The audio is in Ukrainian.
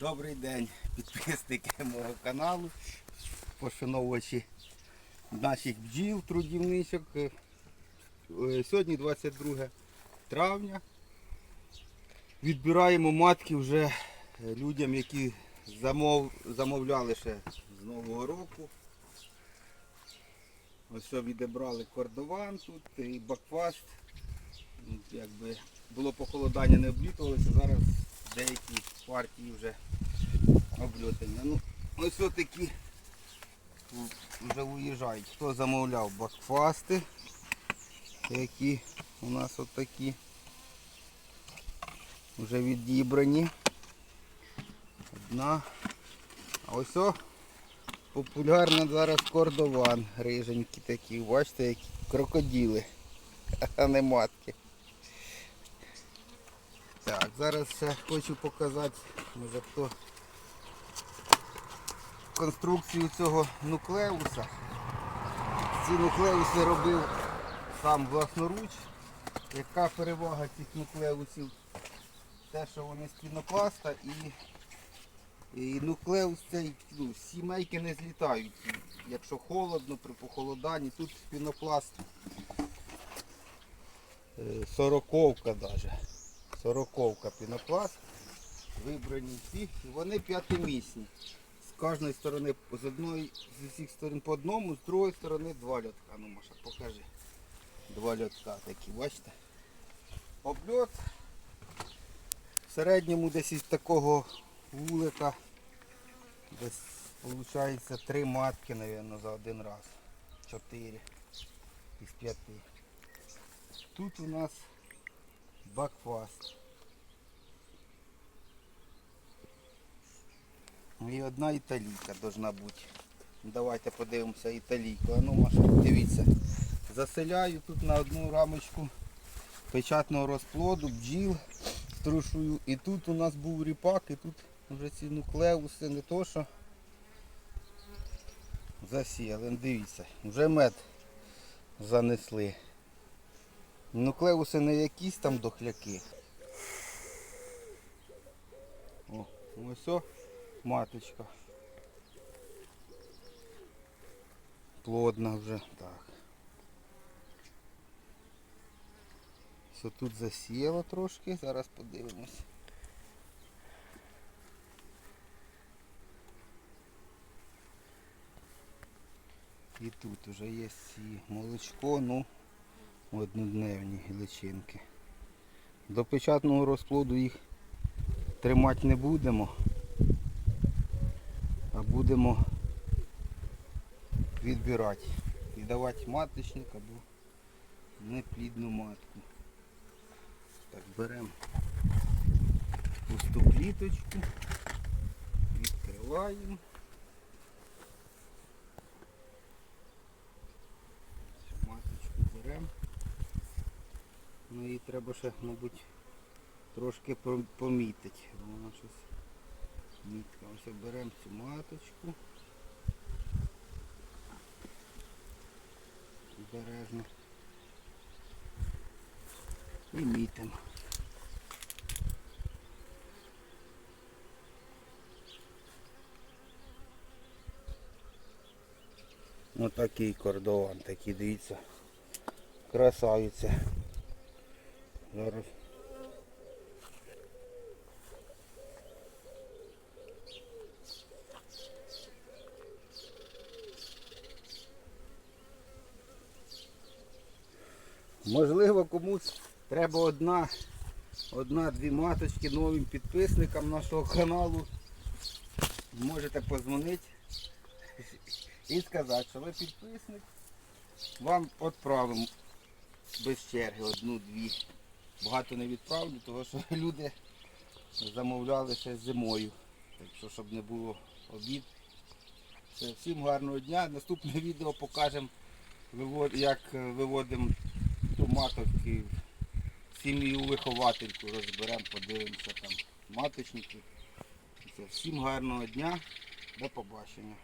Добрий день, підписники мого каналу, пошановувачі наших бджіл, трудівничок. Е, Сьогодні 22 травня. Відбираємо матки вже е, людям, які замов, замовляли ще з Нового року. Ось що відібрали кордован тут і бакфаст. Якби було похолодання, не облітувалося, зараз деякі партії вже обльотані. Ну, ось такі вже уїжджають. Хто замовляв бакфасти, які у нас отакі вже відібрані. Одна. А ось о, популярно зараз кордован. Риженькі такі. Бачите, які крокоділи, а не матки. Так, зараз ще хочу показати, може хто конструкцію цього нуклеуса. Ці нуклеуси робив сам власноруч. Яка перевага цих нуклеусів? Те, що вони з пінопласта і, і нуклеус цей, ну, сімейки не злітають. Якщо холодно, при похолоданні, тут пінопласт е, сороковка навіть. Сороковка пінопласт. Вибрані всі. І вони п'ятимісні. З кожної сторони, з одної, з усіх сторон по одному, з другої сторони два льотка. Ну, Маша, покажи. Два льотка такі, бачите? Обльот. В середньому десь із такого вулика десь виходить три матки, мабуть, за один раз. Чотири із п'яти. Тут у нас бакфаст. І одна італійка должна бути. Давайте подивимося італійку. А ну, Маша, дивіться. Заселяю тут на одну рамочку печатного розплоду, бджіл струшую. І тут у нас був ріпак, і тут вже ці нуклеуси не то що засіяли. Ну, Дивіться, вже мед занесли. Нуклеуси не якісь там дохляки. О, ось о, маточка. Плодна вже. Так. Все тут засіяло трошки, зараз подивимось. І тут вже є молочко, ну однодневні личинки. До печатного розплоду їх тримати не будемо, а будемо відбирати і давати маточник або неплідну матку. Так, беремо пусту кліточку, відкриваємо. Маточку беремо. Ну її треба ще, мабуть, трошки помітити. Вона щось мітка. Ось беремо цю маточку. Обережно. І мітимо. Ось такий кордован, такий, дивіться. Красавиця. Зараз. Можливо, комусь треба одна, одна-дві маточки новим підписникам нашого каналу. Можете позвонити і сказати, що ви підписник. Вам відправимо без черги одну-дві. Багато не відправлю, тому що люди замовляли ще зимою. Так що, щоб не було обід. Все, всім гарного дня. Наступне відео покажемо, як е, виводимо маток і сім'ю виховательку розберемо, подивимося там маточники. Все, Всім гарного дня, до побачення.